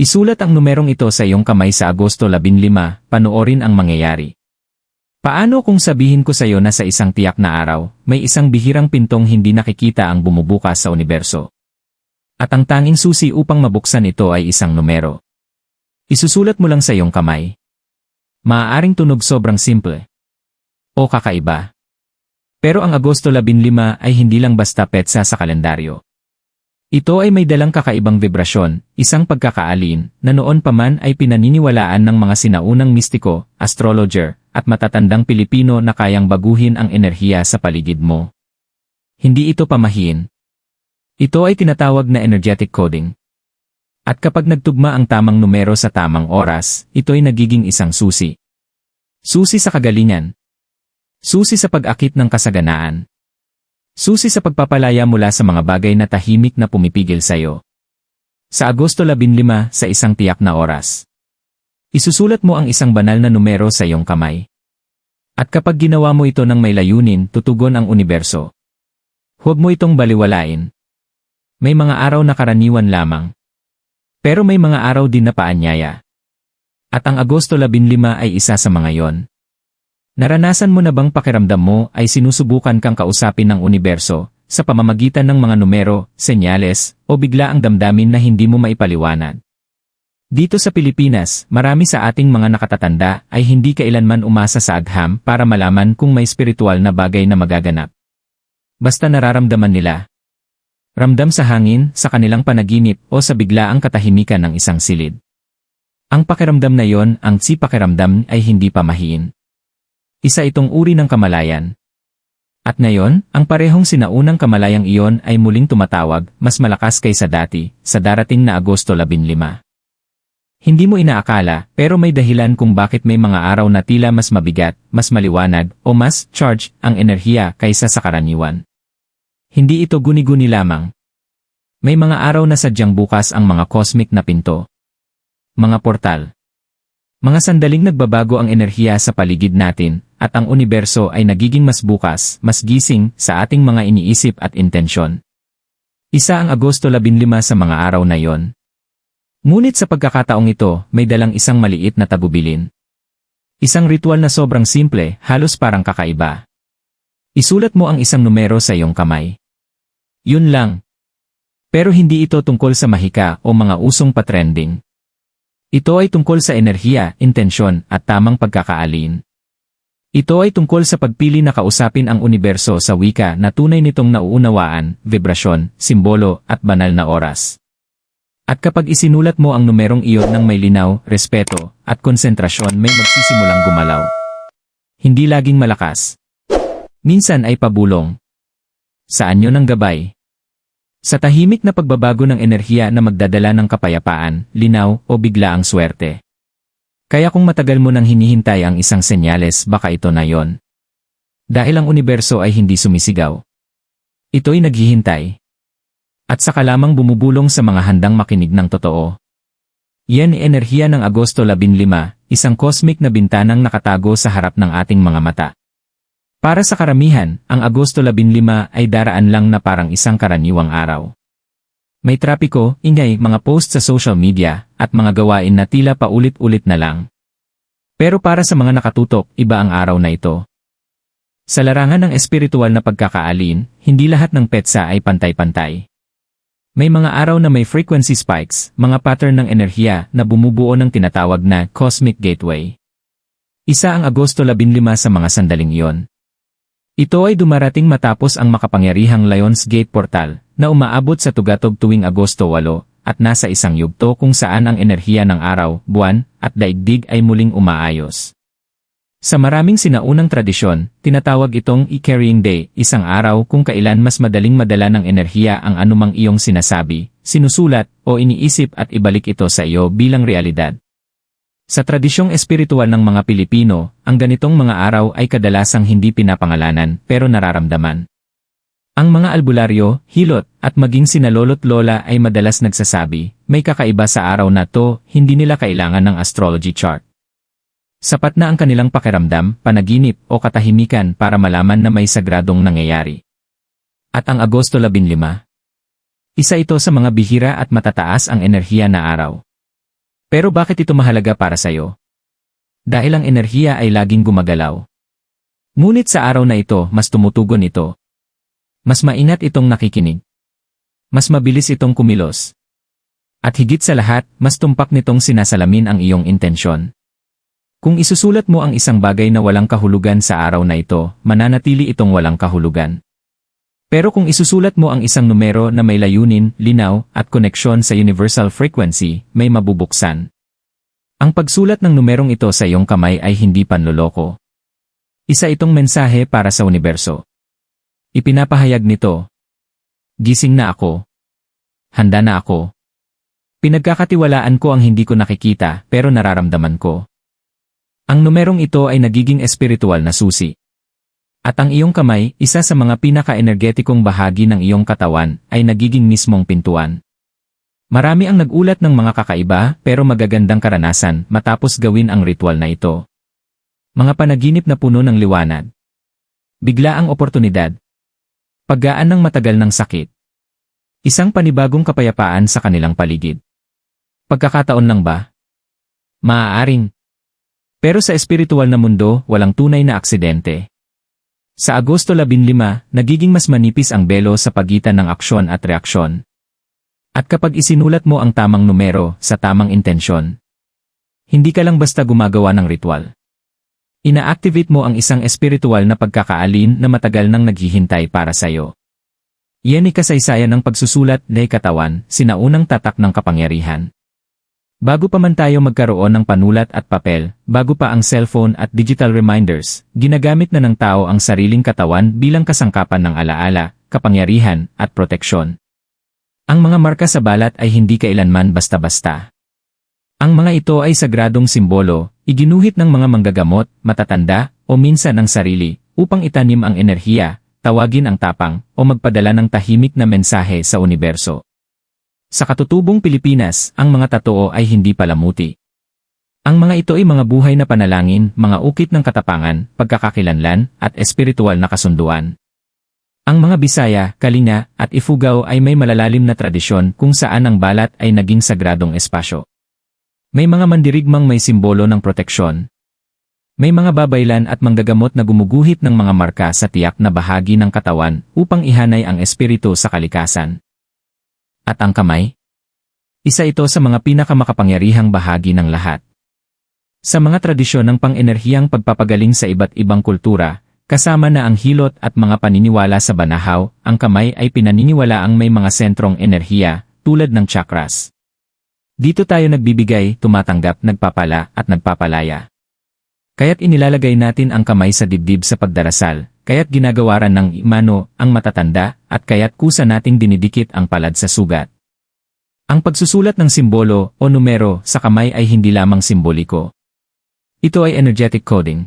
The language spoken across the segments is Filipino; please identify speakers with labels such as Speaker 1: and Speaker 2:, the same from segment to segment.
Speaker 1: Isulat ang numerong ito sa iyong kamay sa Agosto 15, panoorin ang mangyayari. Paano kung sabihin ko sa iyo na sa isang tiyak na araw, may isang bihirang pintong hindi nakikita ang bumubukas sa universo? At ang tanging susi upang mabuksan ito ay isang numero. Isusulat mo lang sa iyong kamay. Maaaring tunog sobrang simple. O kakaiba. Pero ang Agosto 15 ay hindi lang basta petsa sa kalendaryo. Ito ay may dalang kakaibang vibrasyon, isang pagkakaalin, na noon pa man ay pinaniniwalaan ng mga sinaunang mistiko, astrologer, at matatandang Pilipino na kayang baguhin ang enerhiya sa paligid mo. Hindi ito pamahiin. Ito ay tinatawag na energetic coding. At kapag nagtugma ang tamang numero sa tamang oras, ito ay nagiging isang susi. Susi sa kagalingan. Susi sa pag-akit ng kasaganaan. Susi sa pagpapalaya mula sa mga bagay na tahimik na pumipigil sa iyo. Sa Agosto 15 sa isang tiyak na oras. Isusulat mo ang isang banal na numero sa iyong kamay. At kapag ginawa mo ito ng may layunin, tutugon ang universo. Huwag mo itong baliwalain. May mga araw na karaniwan lamang. Pero may mga araw din na paanyaya. At ang Agosto 15 ay isa sa mga yon. Naranasan mo na bang pakiramdam mo ay sinusubukan kang kausapin ng universo sa pamamagitan ng mga numero, senyales, o bigla ang damdamin na hindi mo maipaliwanag? Dito sa Pilipinas, marami sa ating mga nakatatanda ay hindi kailanman umasa sa agham para malaman kung may spiritual na bagay na magaganap. Basta nararamdaman nila. Ramdam sa hangin, sa kanilang panaginip o sa biglaang katahimikan ng isang silid. Ang pakiramdam na yon, ang si pakiramdam ay hindi pamahiin. Isa itong uri ng kamalayan. At ngayon, ang parehong sinaunang kamalayang iyon ay muling tumatawag, mas malakas kaysa dati, sa darating na Agosto 15. Hindi mo inaakala, pero may dahilan kung bakit may mga araw na tila mas mabigat, mas maliwanag, o mas charge ang enerhiya kaysa sa karaniwan. Hindi ito guni-guni lamang. May mga araw na sadyang bukas ang mga cosmic na pinto. Mga portal. Mga sandaling nagbabago ang enerhiya sa paligid natin, at ang universo ay nagiging mas bukas, mas gising sa ating mga iniisip at intensyon. Isa ang Agosto 15 sa mga araw na yon. Ngunit sa pagkakataong ito, may dalang isang maliit na tagubilin. Isang ritual na sobrang simple, halos parang kakaiba. Isulat mo ang isang numero sa iyong kamay. Yun lang. Pero hindi ito tungkol sa mahika o mga usong patrending. Ito ay tungkol sa enerhiya, intensyon, at tamang pagkakaalin. Ito ay tungkol sa pagpili na kausapin ang universo sa wika na tunay nitong nauunawaan, vibrasyon, simbolo, at banal na oras. At kapag isinulat mo ang numerong iyon ng may linaw, respeto, at konsentrasyon may magsisimulang gumalaw. Hindi laging malakas. Minsan ay pabulong. Sa anyo ng gabay. Sa tahimik na pagbabago ng enerhiya na magdadala ng kapayapaan, linaw, o bigla ang swerte. Kaya kung matagal mo nang hinihintay ang isang senyales baka ito na yon. Dahil ang universo ay hindi sumisigaw. Ito'y naghihintay. At saka lamang bumubulong sa mga handang makinig ng totoo. Yan enerhiya ng Agosto 15, isang cosmic na bintanang nakatago sa harap ng ating mga mata. Para sa karamihan, ang Agosto 15 ay daraan lang na parang isang karaniwang araw. May trapiko, ingay, mga post sa social media, at mga gawain na tila paulit-ulit na lang. Pero para sa mga nakatutok, iba ang araw na ito. Sa larangan ng espiritual na pagkakaalin, hindi lahat ng petsa ay pantay-pantay. May mga araw na may frequency spikes, mga pattern ng enerhiya na bumubuo ng tinatawag na cosmic gateway. Isa ang Agosto 15 sa mga sandaling iyon. Ito ay dumarating matapos ang makapangyarihang Lions Gate Portal na umaabot sa tugatog tuwing Agosto 8 at nasa isang yugto kung saan ang enerhiya ng araw, buwan, at daigdig ay muling umaayos. Sa maraming sinaunang tradisyon, tinatawag itong e-carrying day, isang araw kung kailan mas madaling madala ng enerhiya ang anumang iyong sinasabi, sinusulat, o iniisip at ibalik ito sa iyo bilang realidad. Sa tradisyong espiritual ng mga Pilipino, ang ganitong mga araw ay kadalasang hindi pinapangalanan pero nararamdaman. Ang mga albularyo, hilot, at maging sinalolot lola ay madalas nagsasabi, may kakaiba sa araw na to, hindi nila kailangan ng astrology chart. Sapat na ang kanilang pakiramdam, panaginip, o katahimikan para malaman na may sagradong nangyayari. At ang Agosto 15. Isa ito sa mga bihira at matataas ang enerhiya na araw. Pero bakit ito mahalaga para sa'yo? Dahil ang enerhiya ay laging gumagalaw. Ngunit sa araw na ito, mas tumutugon ito. Mas maingat itong nakikinig. Mas mabilis itong kumilos. At higit sa lahat, mas tumpak nitong sinasalamin ang iyong intensyon. Kung isusulat mo ang isang bagay na walang kahulugan sa araw na ito, mananatili itong walang kahulugan. Pero kung isusulat mo ang isang numero na may layunin, linaw, at koneksyon sa universal frequency, may mabubuksan. Ang pagsulat ng numerong ito sa iyong kamay ay hindi panloloko. Isa itong mensahe para sa universo. Ipinapahayag nito. Gising na ako. Handa na ako. Pinagkakatiwalaan ko ang hindi ko nakikita pero nararamdaman ko. Ang numerong ito ay nagiging espiritual na susi. At ang iyong kamay, isa sa mga pinaka-energetikong bahagi ng iyong katawan, ay nagiging mismong pintuan. Marami ang nagulat ng mga kakaiba pero magagandang karanasan matapos gawin ang ritual na ito. Mga panaginip na puno ng liwanag. Bigla ang oportunidad. Paggaan ng matagal ng sakit. Isang panibagong kapayapaan sa kanilang paligid. Pagkakataon lang ba? Maaaring. Pero sa espiritual na mundo, walang tunay na aksidente. Sa Agosto 15, nagiging mas manipis ang belo sa pagitan ng aksyon at reaksyon. At kapag isinulat mo ang tamang numero sa tamang intensyon, hindi ka lang basta gumagawa ng ritual. Ina-activate mo ang isang espiritual na pagkakaalin na matagal nang naghihintay para sa'yo. Yan ay kasaysayan ng pagsusulat na katawan, sinaunang tatak ng kapangyarihan. Bago pa man tayo magkaroon ng panulat at papel, bago pa ang cellphone at digital reminders, ginagamit na ng tao ang sariling katawan bilang kasangkapan ng alaala, kapangyarihan, at proteksyon. Ang mga marka sa balat ay hindi kailanman basta-basta. Ang mga ito ay sagradong simbolo, iginuhit ng mga manggagamot, matatanda, o minsan ng sarili, upang itanim ang enerhiya, tawagin ang tapang, o magpadala ng tahimik na mensahe sa universo. Sa katutubong Pilipinas, ang mga tatoo ay hindi palamuti. Ang mga ito ay mga buhay na panalangin, mga ukit ng katapangan, pagkakakilanlan, at espiritual na kasunduan. Ang mga Bisaya, Kalinga, at Ifugao ay may malalalim na tradisyon kung saan ang balat ay naging sagradong espasyo. May mga mandirigmang may simbolo ng proteksyon. May mga babaylan at manggagamot na gumuguhit ng mga marka sa tiyak na bahagi ng katawan upang ihanay ang espiritu sa kalikasan. At ang kamay? Isa ito sa mga pinakamakapangyarihang bahagi ng lahat. Sa mga tradisyon ng pang-enerhiyang pagpapagaling sa iba't ibang kultura, kasama na ang hilot at mga paniniwala sa banahaw, ang kamay ay pinaniniwala ang may mga sentrong enerhiya, tulad ng chakras. Dito tayo nagbibigay, tumatanggap, nagpapala, at nagpapalaya. Kaya't inilalagay natin ang kamay sa dibdib sa pagdarasal, kaya't ginagawaran ng imano ang matatanda at kaya't kusa nating dinidikit ang palad sa sugat. Ang pagsusulat ng simbolo o numero sa kamay ay hindi lamang simboliko. Ito ay energetic coding.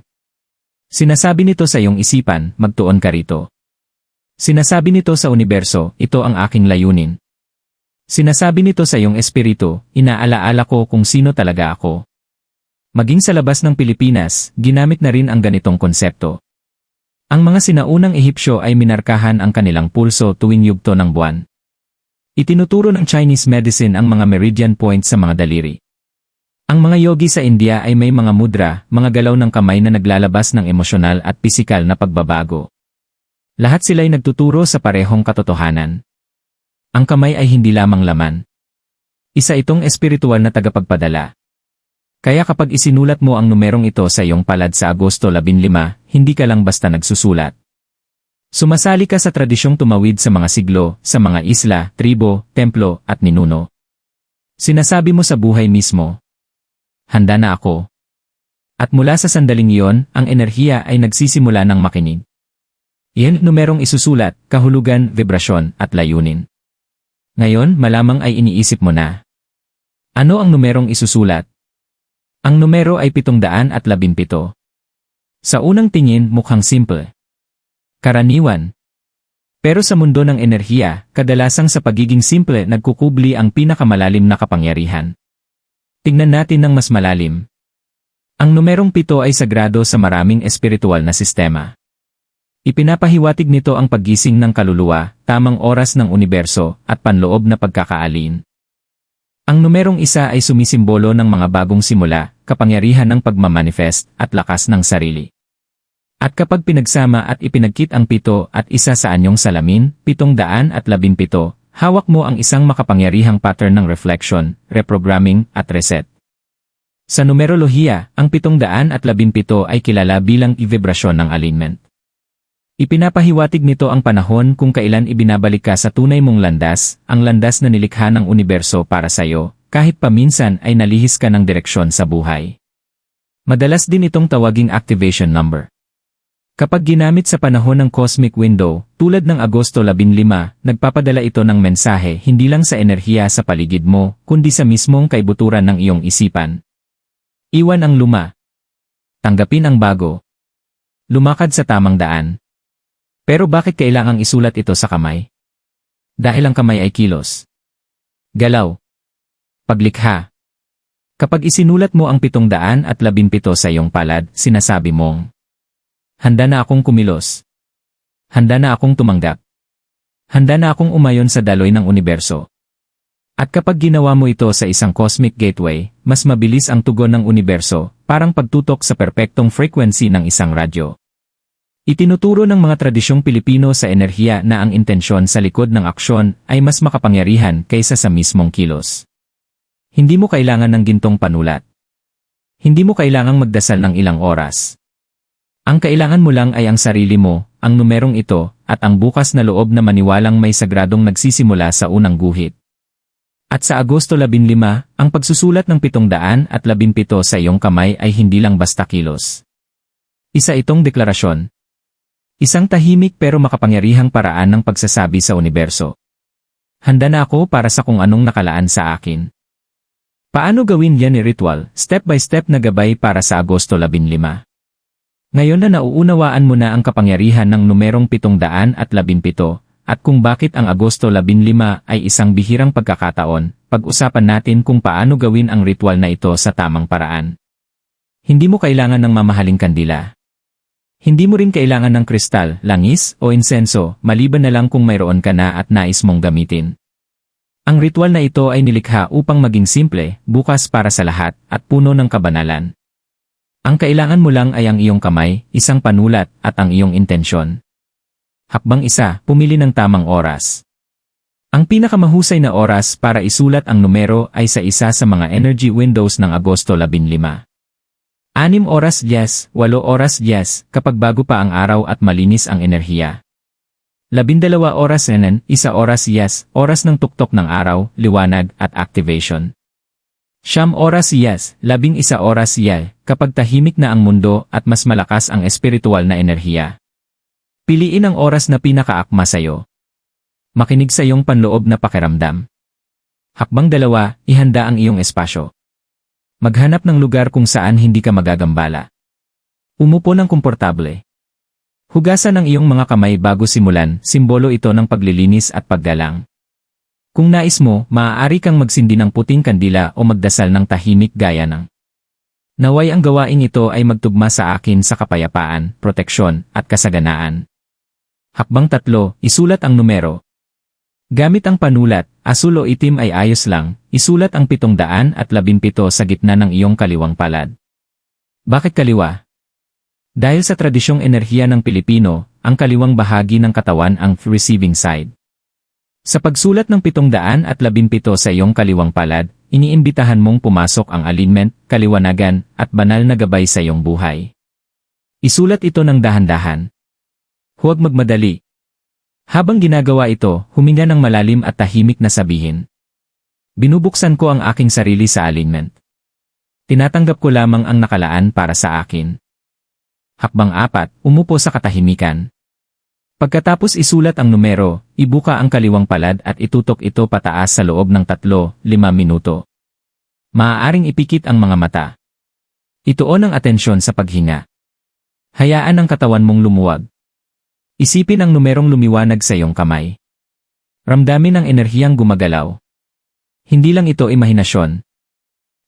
Speaker 1: Sinasabi nito sa iyong isipan, magtuon ka rito. Sinasabi nito sa universo, ito ang aking layunin. Sinasabi nito sa iyong espiritu, inaalaala ko kung sino talaga ako. Maging sa labas ng Pilipinas, ginamit na rin ang ganitong konsepto. Ang mga sinaunang Ehipsyo ay minarkahan ang kanilang pulso tuwing yugto ng buwan. Itinuturo ng Chinese medicine ang mga meridian points sa mga daliri. Ang mga yogi sa India ay may mga mudra, mga galaw ng kamay na naglalabas ng emosyonal at pisikal na pagbabago. Lahat sila'y nagtuturo sa parehong katotohanan. Ang kamay ay hindi lamang laman. Isa itong espiritual na tagapagpadala. Kaya kapag isinulat mo ang numerong ito sa iyong palad sa Agosto 15, hindi ka lang basta nagsusulat. Sumasali ka sa tradisyong tumawid sa mga siglo, sa mga isla, tribo, templo, at ninuno. Sinasabi mo sa buhay mismo, Handa na ako. At mula sa sandaling iyon, ang enerhiya ay nagsisimula ng makinig. Iyan numerong isusulat, kahulugan, vibrasyon, at layunin. Ngayon, malamang ay iniisip mo na. Ano ang numerong isusulat? Ang numero ay 717. Sa unang tingin mukhang simple. Karaniwan. Pero sa mundo ng enerhiya, kadalasang sa pagiging simple nagkukubli ang pinakamalalim na kapangyarihan. Tingnan natin ng mas malalim. Ang numerong pito ay sagrado sa maraming espiritual na sistema. Ipinapahiwatig nito ang paggising ng kaluluwa, tamang oras ng universo, at panloob na pagkakaalin. Ang numerong isa ay sumisimbolo ng mga bagong simula, kapangyarihan ng pagmamanifest, at lakas ng sarili. At kapag pinagsama at ipinagkit ang pito at isa sa anyong salamin, pitong daan at labimpito, hawak mo ang isang makapangyarihang pattern ng reflection, reprogramming, at reset. Sa numerolohiya, ang pitong daan at labimpito ay kilala bilang i-vibrasyon ng alignment. Ipinapahiwatig nito ang panahon kung kailan ibinabalik ka sa tunay mong landas, ang landas na nilikha ng universo para sa iyo, kahit paminsan ay nalihis ka ng direksyon sa buhay. Madalas din itong tawaging activation number. Kapag ginamit sa panahon ng cosmic window, tulad ng Agosto 15, nagpapadala ito ng mensahe hindi lang sa enerhiya sa paligid mo, kundi sa mismong kaibuturan ng iyong isipan. Iwan ang luma. Tanggapin ang bago. Lumakad sa tamang daan. Pero bakit kailangang isulat ito sa kamay? Dahil ang kamay ay kilos. Galaw. Paglikha. Kapag isinulat mo ang pitong daan at labimpito sa iyong palad, sinasabi mong, Handa na akong kumilos. Handa na akong tumanggap. Handa na akong umayon sa daloy ng universo. At kapag ginawa mo ito sa isang cosmic gateway, mas mabilis ang tugon ng universo, parang pagtutok sa perpektong frequency ng isang radyo. Itinuturo ng mga tradisyong Pilipino sa enerhiya na ang intensyon sa likod ng aksyon ay mas makapangyarihan kaysa sa mismong kilos. Hindi mo kailangan ng gintong panulat. Hindi mo kailangang magdasal ng ilang oras. Ang kailangan mo lang ay ang sarili mo, ang numerong ito, at ang bukas na loob na maniwalang may sagradong nagsisimula sa unang guhit. At sa Agosto 15, ang pagsusulat ng 700 at 17 sa iyong kamay ay hindi lang basta kilos. Isa itong deklarasyon. Isang tahimik pero makapangyarihang paraan ng pagsasabi sa universo. Handa na ako para sa kung anong nakalaan sa akin. Paano gawin yan ni ritual, step by step na gabay para sa Agosto 15? Ngayon na nauunawaan mo na ang kapangyarihan ng numerong 717 at kung bakit ang Agosto 15 ay isang bihirang pagkakataon, pag-usapan natin kung paano gawin ang ritual na ito sa tamang paraan. Hindi mo kailangan ng mamahaling kandila. Hindi mo rin kailangan ng kristal, langis, o insenso, maliban na lang kung mayroon ka na at nais mong gamitin. Ang ritual na ito ay nilikha upang maging simple, bukas para sa lahat, at puno ng kabanalan. Ang kailangan mo lang ay ang iyong kamay, isang panulat, at ang iyong intensyon. Hakbang isa, pumili ng tamang oras. Ang pinakamahusay na oras para isulat ang numero ay sa isa sa mga energy windows ng Agosto 15. Anim oras yes, walo oras yes, kapag bago pa ang araw at malinis ang enerhiya. Labindalawa oras enen, isa oras yes, oras ng tuktok ng araw, liwanag, at activation. Siyam oras yes, labing isa oras yay, kapag tahimik na ang mundo at mas malakas ang espiritual na enerhiya. Piliin ang oras na pinakaakma sa'yo. Makinig sa iyong panloob na pakiramdam. Hakbang dalawa, ihanda ang iyong espasyo. Maghanap ng lugar kung saan hindi ka magagambala. Umupo ng komportable. Hugasan ang iyong mga kamay bago simulan, simbolo ito ng paglilinis at paggalang. Kung nais mo, maaari kang magsindi ng puting kandila o magdasal ng tahimik gaya ng Naway ang gawaing ito ay magtugma sa akin sa kapayapaan, proteksyon, at kasaganaan. Hakbang tatlo, isulat ang numero. Gamit ang panulat, asul o itim ay ayos lang, isulat ang pitong daan at labimpito sa gitna ng iyong kaliwang palad. Bakit kaliwa? Dahil sa tradisyong enerhiya ng Pilipino, ang kaliwang bahagi ng katawan ang receiving side. Sa pagsulat ng 717 sa iyong kaliwang palad, iniimbitahan mong pumasok ang alignment, kaliwanagan, at banal na gabay sa iyong buhay. Isulat ito ng dahan-dahan. Huwag magmadali. Habang ginagawa ito, huminga ng malalim at tahimik na sabihin. Binubuksan ko ang aking sarili sa alignment. Tinatanggap ko lamang ang nakalaan para sa akin. Hakbang apat, umupo sa katahimikan. Pagkatapos isulat ang numero, ibuka ang kaliwang palad at itutok ito pataas sa loob ng 3-5 minuto. Maaaring ipikit ang mga mata. Ituon ang atensyon sa paghinga. Hayaan ang katawan mong lumuwag. Isipin ang numerong lumiwanag sa iyong kamay. Ramdamin ang enerhiyang gumagalaw. Hindi lang ito imahinasyon.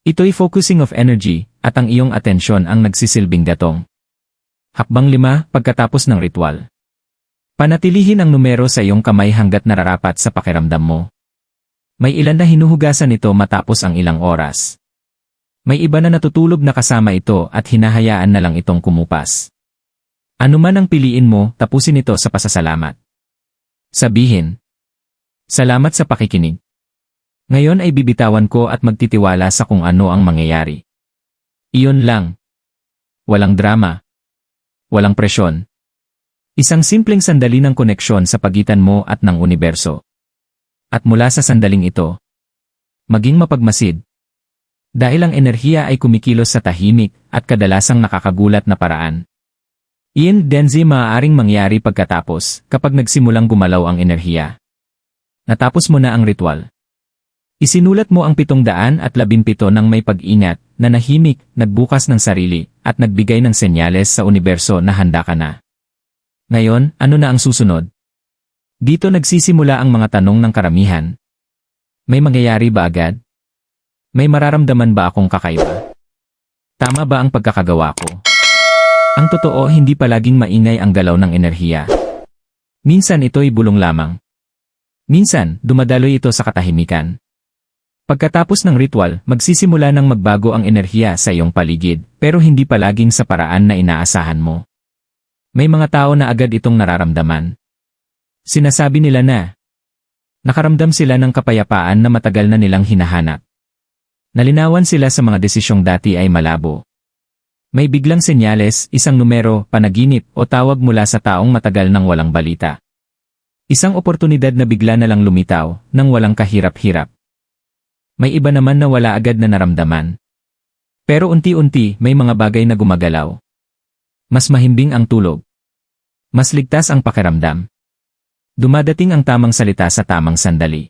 Speaker 1: Ito'y focusing of energy, at ang iyong atensyon ang nagsisilbing datong. Hakbang lima, pagkatapos ng ritual. Panatilihin ang numero sa iyong kamay hanggat nararapat sa pakiramdam mo. May ilan na hinuhugasan ito matapos ang ilang oras. May iba na natutulog na kasama ito at hinahayaan na lang itong kumupas. Ano man ang piliin mo, tapusin ito sa pasasalamat. Sabihin, Salamat sa pakikinig. Ngayon ay bibitawan ko at magtitiwala sa kung ano ang mangyayari. Iyon lang. Walang drama. Walang presyon. Isang simpleng sandali ng koneksyon sa pagitan mo at ng universo. At mula sa sandaling ito, maging mapagmasid. Dahil ang enerhiya ay kumikilos sa tahimik at kadalasang nakakagulat na paraan. Ian Denzi maaaring mangyari pagkatapos kapag nagsimulang gumalaw ang enerhiya. Natapos mo na ang ritual. Isinulat mo ang pitong daan at labimpito ng may pag-ingat, na nahimik, nagbukas ng sarili, at nagbigay ng senyales sa universo na handa ka na. Ngayon, ano na ang susunod? Dito nagsisimula ang mga tanong ng karamihan. May mangyayari ba agad? May mararamdaman ba akong kakaiba? Tama ba ang pagkakagawa ko? Ang totoo hindi palaging maingay ang galaw ng enerhiya. Minsan ito'y bulong lamang. Minsan, dumadaloy ito sa katahimikan. Pagkatapos ng ritual, magsisimula ng magbago ang enerhiya sa iyong paligid, pero hindi palaging sa paraan na inaasahan mo. May mga tao na agad itong nararamdaman. Sinasabi nila na, nakaramdam sila ng kapayapaan na matagal na nilang hinahanap. Nalinawan sila sa mga desisyong dati ay malabo. May biglang senyales, isang numero, panaginip o tawag mula sa taong matagal nang walang balita. Isang oportunidad na bigla na lang lumitaw, nang walang kahirap-hirap. May iba naman na wala agad na naramdaman. Pero unti-unti may mga bagay na gumagalaw. Mas mahimbing ang tulog. Mas ligtas ang pakiramdam. Dumadating ang tamang salita sa tamang sandali.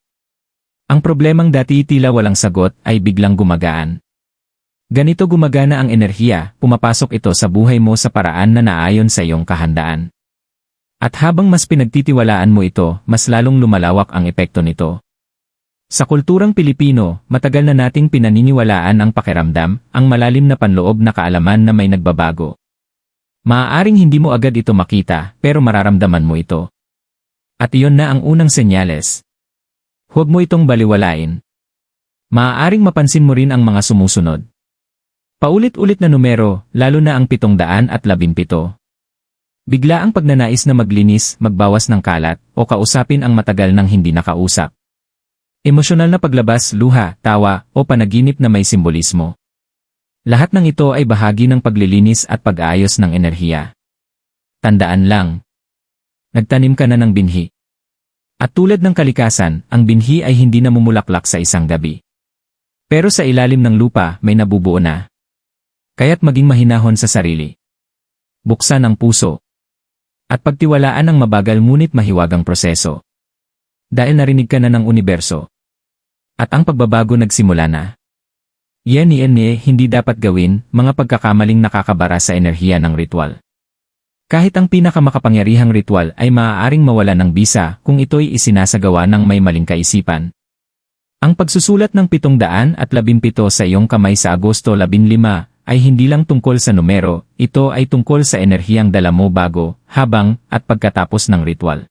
Speaker 1: Ang problemang dati tila walang sagot ay biglang gumagaan. Ganito gumagana ang enerhiya, pumapasok ito sa buhay mo sa paraan na naayon sa iyong kahandaan. At habang mas pinagtitiwalaan mo ito, mas lalong lumalawak ang epekto nito. Sa kulturang Pilipino, matagal na nating pinaniniwalaan ang pakiramdam, ang malalim na panloob na kaalaman na may nagbabago. Maaaring hindi mo agad ito makita, pero mararamdaman mo ito. At iyon na ang unang senyales. Huwag mo itong baliwalain. Maaaring mapansin mo rin ang mga sumusunod. Paulit-ulit na numero, lalo na ang pitong daan at labimpito. Bigla ang pagnanais na maglinis, magbawas ng kalat, o kausapin ang matagal nang hindi nakausap. Emosyonal na paglabas, luha, tawa, o panaginip na may simbolismo. Lahat ng ito ay bahagi ng paglilinis at pag-aayos ng enerhiya. Tandaan lang. Nagtanim ka na ng binhi. At tulad ng kalikasan, ang binhi ay hindi namumulaklak sa isang gabi. Pero sa ilalim ng lupa, may nabubuo na. Kaya't maging mahinahon sa sarili. Buksan ang puso, at pagtiwalaan ang mabagal ngunit mahiwagang proseso. Dahil narinig ka na ng universo. At ang pagbabago nagsimula na. Yan ni hindi dapat gawin, mga pagkakamaling nakakabara sa enerhiya ng ritual. Kahit ang pinakamakapangyarihang ritual ay maaaring mawala ng bisa kung ito'y isinasagawa ng may maling kaisipan. Ang pagsusulat ng pitong daan at labimpito sa iyong kamay sa Agosto 15 ay hindi lang tungkol sa numero, ito ay tungkol sa enerhiyang dala mo bago, habang, at pagkatapos ng ritual.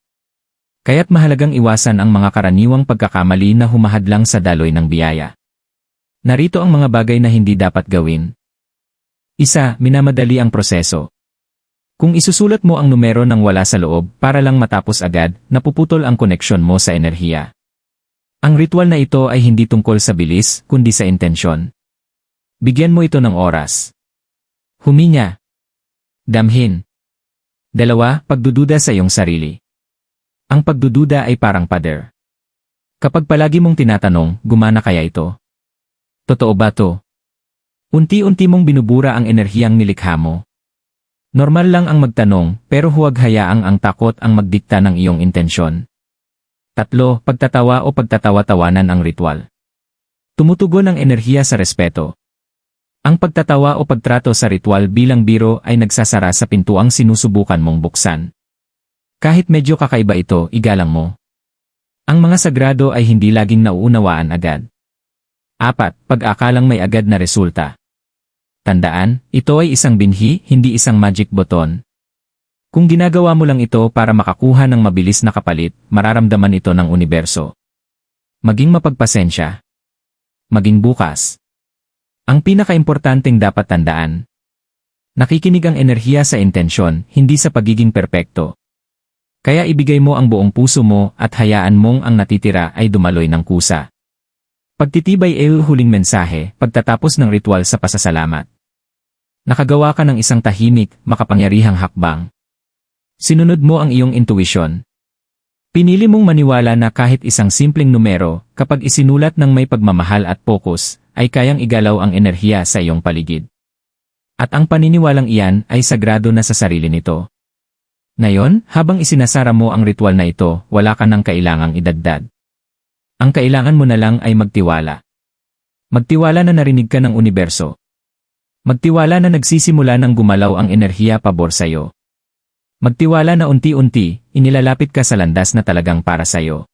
Speaker 1: Kaya't mahalagang iwasan ang mga karaniwang pagkakamali na humahadlang sa daloy ng biyaya. Narito ang mga bagay na hindi dapat gawin. Isa, minamadali ang proseso. Kung isusulat mo ang numero ng wala sa loob para lang matapos agad, napuputol ang koneksyon mo sa enerhiya. Ang ritual na ito ay hindi tungkol sa bilis, kundi sa intensyon. Bigyan mo ito ng oras. Huminya. Damhin. Dalawa, pagdududa sa iyong sarili. Ang pagdududa ay parang pader. Kapag palagi mong tinatanong, gumana kaya ito? Totoo ba to? Unti-unti mong binubura ang enerhiyang nilikha mo. Normal lang ang magtanong, pero huwag hayaang ang takot ang magdikta ng iyong intensyon. Tatlo, pagtatawa o pagtatawa-tawanan ang ritual. Tumutugon ang enerhiya sa respeto, ang pagtatawa o pagtrato sa ritual bilang biro ay nagsasara sa pintuang sinusubukan mong buksan. Kahit medyo kakaiba ito, igalang mo. Ang mga sagrado ay hindi laging nauunawaan agad. Apat, pag-akalang may agad na resulta. Tandaan, ito ay isang binhi, hindi isang magic button. Kung ginagawa mo lang ito para makakuha ng mabilis na kapalit, mararamdaman ito ng universo. Maging mapagpasensya. Maging bukas. Ang pinakaimportanteng dapat tandaan. Nakikinig ang enerhiya sa intensyon, hindi sa pagiging perpekto. Kaya ibigay mo ang buong puso mo at hayaan mong ang natitira ay dumaloy ng kusa. Pagtitibay ay huling mensahe pagtatapos ng ritual sa pasasalamat. Nakagawa ka ng isang tahimik, makapangyarihang hakbang. Sinunod mo ang iyong intuition. Pinili mong maniwala na kahit isang simpleng numero, kapag isinulat ng may pagmamahal at focus, ay kayang igalaw ang enerhiya sa iyong paligid. At ang paniniwalang iyan ay sagrado na sa sarili nito. Ngayon, habang isinasara mo ang ritual na ito, wala ka nang kailangang idagdag. Ang kailangan mo na lang ay magtiwala. Magtiwala na narinig ka ng universo. Magtiwala na nagsisimula ng gumalaw ang enerhiya pabor sa'yo. Magtiwala na unti-unti, inilalapit ka sa landas na talagang para sa'yo.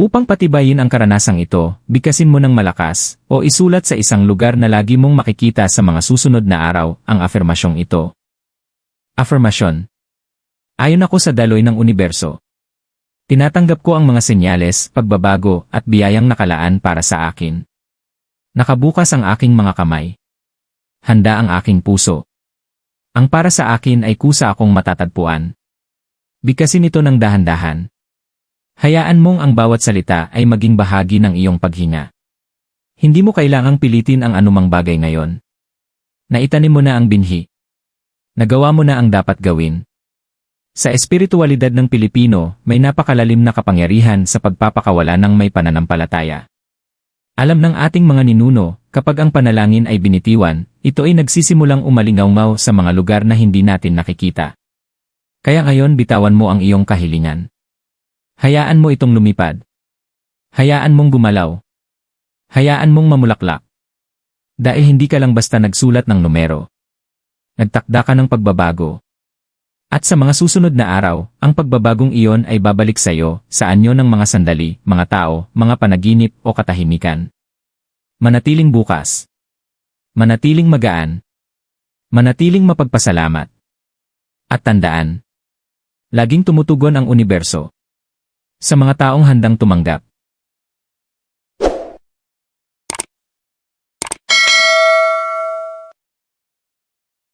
Speaker 1: Upang patibayin ang karanasang ito, bikasin mo ng malakas, o isulat sa isang lugar na lagi mong makikita sa mga susunod na araw ang afirmasyong ito. Affirmation Ayon ako sa daloy ng universo. Tinatanggap ko ang mga senyales, pagbabago, at biyayang nakalaan para sa akin. Nakabukas ang aking mga kamay. Handa ang aking puso. Ang para sa akin ay kusa akong matatagpuan. Bikasin ito ng dahan-dahan. Hayaan mong ang bawat salita ay maging bahagi ng iyong paghinga. Hindi mo kailangang pilitin ang anumang bagay ngayon. Naitanim mo na ang binhi. Nagawa mo na ang dapat gawin. Sa espiritualidad ng Pilipino, may napakalalim na kapangyarihan sa pagpapakawala ng may pananampalataya. Alam ng ating mga ninuno, kapag ang panalangin ay binitiwan, ito ay nagsisimulang umalingaw sa mga lugar na hindi natin nakikita. Kaya ngayon bitawan mo ang iyong kahilingan. Hayaan mo itong lumipad. Hayaan mong gumalaw. Hayaan mong mamulaklak. Dahil hindi ka lang basta nagsulat ng numero. Nagtakda ka ng pagbabago. At sa mga susunod na araw, ang pagbabagong iyon ay babalik sa iyo, sa anyo ng mga sandali, mga tao, mga panaginip o katahimikan. Manatiling bukas. Manatiling magaan. Manatiling mapagpasalamat. At tandaan. Laging tumutugon ang universo. Sa mga taong handang tumanggap.